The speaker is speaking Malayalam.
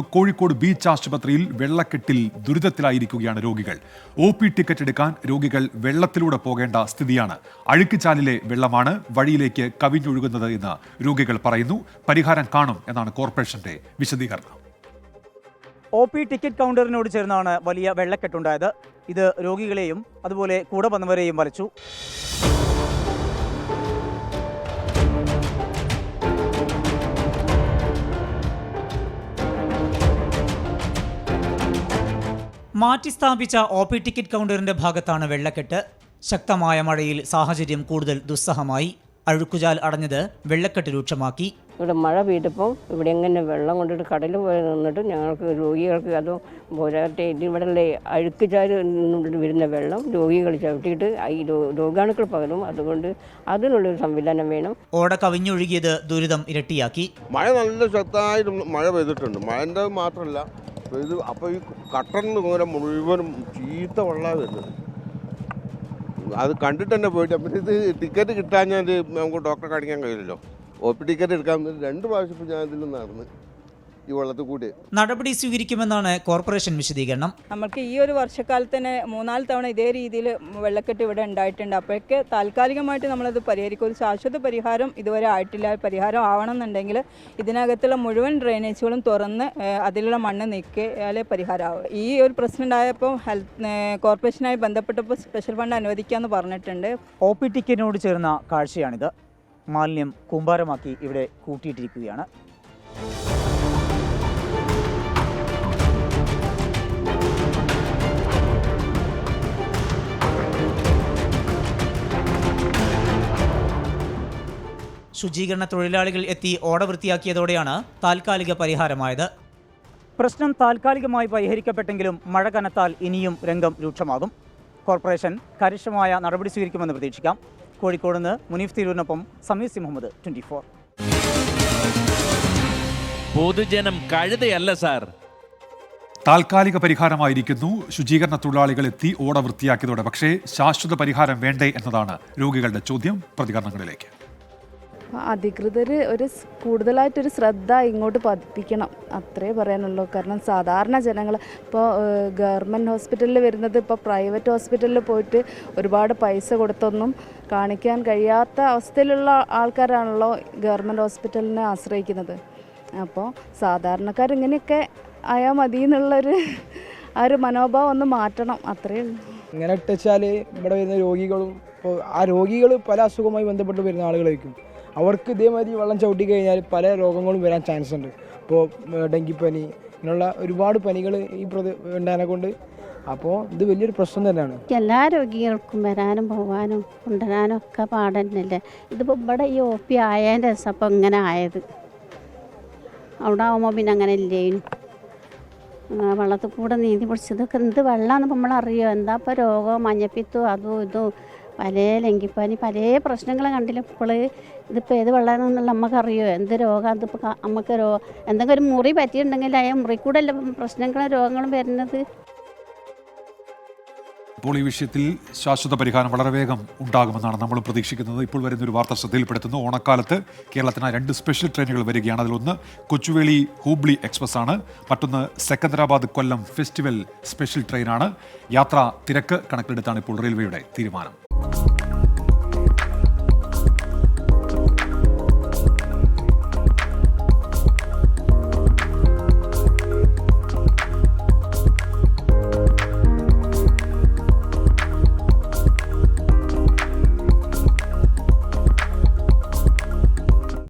കോഴിക്കോട് ബീച്ച് ആശുപത്രിയിൽ വെള്ളക്കെട്ടിൽ ദുരിതത്തിലായിരിക്കുകയാണ് രോഗികൾ. ഒ പി ടിക്കറ്റ് എടുക്കാൻ രോഗികൾ വെള്ളത്തിലൂടെ പോകേണ്ട സ്ഥിതിയാണ്. അഴുക്കുചാലിലെ വെള്ളമാണ് വഴിയിലേക്ക് കവിഞ്ഞൊഴുകുന്നത് എന്ന് രോഗികൾ പറയുന്നു. പരിഹാരം കാണും എന്നാണ് കോർപ്പറേഷന്റെ വിശദീകരണം. ഒ പി ടിക്കറ്റ് കൗണ്ടറിനോട് ചേർന്നാണ് വലിയ വെള്ളക്കെട്ടുണ്ടായത്. ഇത് രോഗികളെയും അതുപോലെ കൂടെ വന്നവരെയും വലച്ചു. മാറ്റി സ്ഥാപിച്ച ഒ പി ടിക്കറ്റ് കൗണ്ടറിന്റെ ഭാഗത്താണ് വെള്ളക്കെട്ട്. ശക്തമായ മഴയിൽ സാഹചര്യം കൂടുതൽ ദുസ്സഹമായി. അഴുക്കുചാൽ അടഞ്ഞത് വെള്ളക്കെട്ട് രൂക്ഷമാക്കി. ഇവിടെ മഴ പെയ്തപ്പോൾ ഇവിടെ എങ്ങനെ വെള്ളം കൊണ്ടിട്ട് കടലിൽ പോയി നിന്നിട്ട് ഞങ്ങൾക്ക് രോഗികൾക്ക് അത് പോരാട്ടെ ഇവിടെ അഴുക്ക് ചാൽ വരുന്ന വെള്ളം രോഗികൾ ചവിട്ടിയിട്ട് ഈ രോഗാണുക്കൾ പകരും. അതുകൊണ്ട് അതിനുള്ളൊരു സംവിധാനം വേണം. ഓട കവിഞ്ഞൊഴുകിയത് ദുരിതം ഇരട്ടിയാക്കി. മഴ നല്ല ശക്തമായിട്ട് മഴ പെയ്തിട്ടുണ്ട്. മഴന്റെ മാത്രമല്ല ഇത് അപ്പോൾ ഈ കട്ടറിന് മൂലം മുഴുവനും ചീത്ത വെള്ളമാണ് വരുന്നത്. അത് കണ്ടിട്ട് തന്നെ പോയിട്ട് അപ്പം ഇത് ടിക്കറ്റ് കിട്ടാൻ ഞാൻ നമുക്ക് ഡോക്ടറെ കാണിക്കാൻ കഴിയില്ലല്ലോ. ഒ പി ടിക്കറ്റ് എടുക്കാൻ രണ്ട് പ്രാവശ്യം ഇപ്പോൾ ഞാൻ ഇതിൽ നടന്ന് ഈ വെള്ളത്തിൽ കൂടി. നടപടി സ്വീകരിക്കുമെന്നാണ് കോർപ്പറേഷൻ വിശദീകരണം. നമ്മൾക്ക് ഈ ഒരു വർഷക്കാലത്ത് തന്നെ മൂന്നാൽ തവണ ഇതേ രീതിയിൽ വെള്ളക്കെട്ട് ഇവിടെ ഉണ്ടായിട്ടുണ്ട്. അപ്പോഴൊക്കെ താൽക്കാലികമായിട്ട് നമ്മളത് പരിഹരിക്കും. ഒരു ശാശ്വത പരിഹാരം ഇതുവരെ ആയിട്ടില്ല. പരിഹാരം ആവണമെന്നുണ്ടെങ്കിൽ ഇതിനകത്തുള്ള മുഴുവൻ ഡ്രെയിനേജുകളും തുറന്ന് അതിലുള്ള മണ്ണ് നീക്കിയാലേ പരിഹാരമാവും. ഈ ഒരു പ്രശ്നം ഉണ്ടായപ്പോൾ ഹെൽത്ത് കോർപ്പറേഷനായി ബന്ധപ്പെട്ടപ്പോൾ സ്പെഷ്യൽ ഫണ്ട് അനുവദിക്കാമെന്ന് പറഞ്ഞിട്ടുണ്ട്. ഒ പി ടിക്കറ്റിനോട് ചേർന്ന കാഴ്ചയാണിത്. മാലിന്യം കൂമ്പാരമാക്കി ഇവിടെ കൂട്ടിയിട്ടിരിക്കുകയാണ്. ശുചീകരണ തൊഴിലാളികൾ എത്തി ഓട വൃത്തിയാക്കിയതോടെയാണ് താൽക്കാലിക പരിഹാരമായത്. പ്രശ്നം താൽക്കാലികമായി പരിഹരിക്കപ്പെട്ടെങ്കിലും മഴ കനത്താൽ ഇനിയും രംഗം രൂക്ഷമാകും. കോർപ്പറേഷൻ കരുഷമായ നടപടി സ്വീകരിക്കുമെന്ന് പ്രതീക്ഷിക്കാം. കോഴിക്കോട് നിന്ന് Muneef തിരൂരിനൊപ്പം Sameer C Muhammad twenty four. പൊതുജനം കഴുതയല്ല സാർ. താൽക്കാലിക പരിഹാരമായിരിക്കുന്നു. ശുചീകരണ തൊഴിലാളികൾ എത്തി ഓട വൃത്തിയാക്കിയതോടെ പക്ഷേ ശാശ്വത പരിഹാരം വേണ്ടേ എന്നതാണ് രോഗികളുടെ ചോദ്യം പ്രതികരണങ്ങളിലേക്ക്. അധികൃതർ ഒരു കൂടുതലായിട്ടൊരു ശ്രദ്ധ ഇങ്ങോട്ട് പതിപ്പിക്കണം. അത്രേ പറയാനുള്ളൂ. കാരണം സാധാരണ ജനങ്ങൾ ഇപ്പോൾ ഗവൺമെന്റ് ഹോസ്പിറ്റലിൽ വരുന്നത് ഇപ്പോൾ പ്രൈവറ്റ് ഹോസ്പിറ്റലിൽ പോയിട്ട് ഒരുപാട് പൈസ കൊടുത്തൊന്നും കാണിക്കാൻ കഴിയാത്ത അവസ്ഥയിലുള്ള ആൾക്കാരാണല്ലോ ഗവൺമെന്റ് ഹോസ്പിറ്റലിനെ ആശ്രയിക്കുന്നത്. അപ്പോൾ സാധാരണക്കാർ ഇങ്ങനെയൊക്കെ ആയാൽ മതി എന്നുള്ളൊരു ആ ഒരു മനോഭാവം ഒന്ന് മാറ്റണം. അത്രേ ഉള്ളൂ. ഇങ്ങനെ ഇട്ടുവെച്ചാൽ ഇവിടെ വരുന്ന രോഗികളും ഇപ്പോൾ ആ രോഗികൾ പല അസുഖവുമായി ബന്ധപ്പെട്ട് വരുന്ന ആളുകളായിരിക്കും. അവർക്ക് ഇതേമാതിരി വെള്ളം ചവിട്ടി കഴിഞ്ഞാൽ പല രോഗങ്ങളും വരാൻ ചാൻസ് ഉണ്ട്. ഇപ്പോൾ ഡെങ്കിപ്പനി ഇങ്ങനെയുള്ള ഒരുപാട് പനികൾ ഈ പ്രതി ഉണ്ടായതിനെ കൊണ്ട് അപ്പോൾ ഇത് വലിയൊരു പ്രശ്നം തന്നെയാണ്. എല്ലാ രോഗികൾക്കും വരാനും പോകാനും കൊണ്ടുവരാനും ഒക്കെ പാടന്നല്ലേ? ഇതിപ്പോൾ ഇവിടെ ഈ ഒ പി ആയതിന്റെ രസം അപ്പം ഇങ്ങനെ ആയത്. അവിടെ ആകുമ്പോൾ പിന്നെ അങ്ങനെ ഇല്ലേനു. വെള്ളത്തിൽ കൂടെ നീന്തി പിടിച്ചതൊക്കെ എന്ത് വെള്ളമാണെന്ന് നമ്മൾ അറിയോ എന്താ ഇപ്പോൾ രോഗം? മഞ്ഞപ്പിത്തോ അതും ഇതും. പല ലങ്കിപ്പനി പല പ്രശ്നങ്ങളും കണ്ടില്ല ഇപ്പോൾ ഇതിപ്പോൾ ഏത് വെള്ളമാണെന്നുള്ള നമുക്കറിയോ എന്ത് രോഗം? ഇതിപ്പോൾ നമുക്ക് രോ എന്തെങ്കിലും ഒരു മുറി പറ്റിയിട്ടുണ്ടെങ്കിൽ ആ മുറി കൂടെ അല്ല പ്രശ്നങ്ങളും രോഗങ്ങളും വരുന്നത്. ഇപ്പോൾ ഈ വിഷയത്തിൽ ശാശ്വത പരിഹാരം വളരെ വേഗം ഉണ്ടാകുമെന്നാണ് നമ്മൾ പ്രതീക്ഷിക്കുന്നത്. ഇപ്പോൾ വരുന്ന ഒരു വാർത്ത ശ്രദ്ധയിൽപ്പെടുത്തുന്നു. ഓണക്കാലത്ത് കേരളത്തിന് രണ്ട് സ്പെഷ്യൽ ട്രെയിനുകൾ വരികയാണ്. അതിലൊന്ന് കൊച്ചുവേളി ഹൂബ്ലി എക്സ്പ്രസ് ആണ് മറ്റൊന്ന് സെക്കന്ദരാബാദ് കൊല്ലം ഫെസ്റ്റിവൽ സ്പെഷ്യൽ ട്രെയിനാണ്. യാത്രാ തിരക്ക് കണക്കിലെടുത്താണ് ഇപ്പോൾ റെയിൽവേയുടെ തീരുമാനം.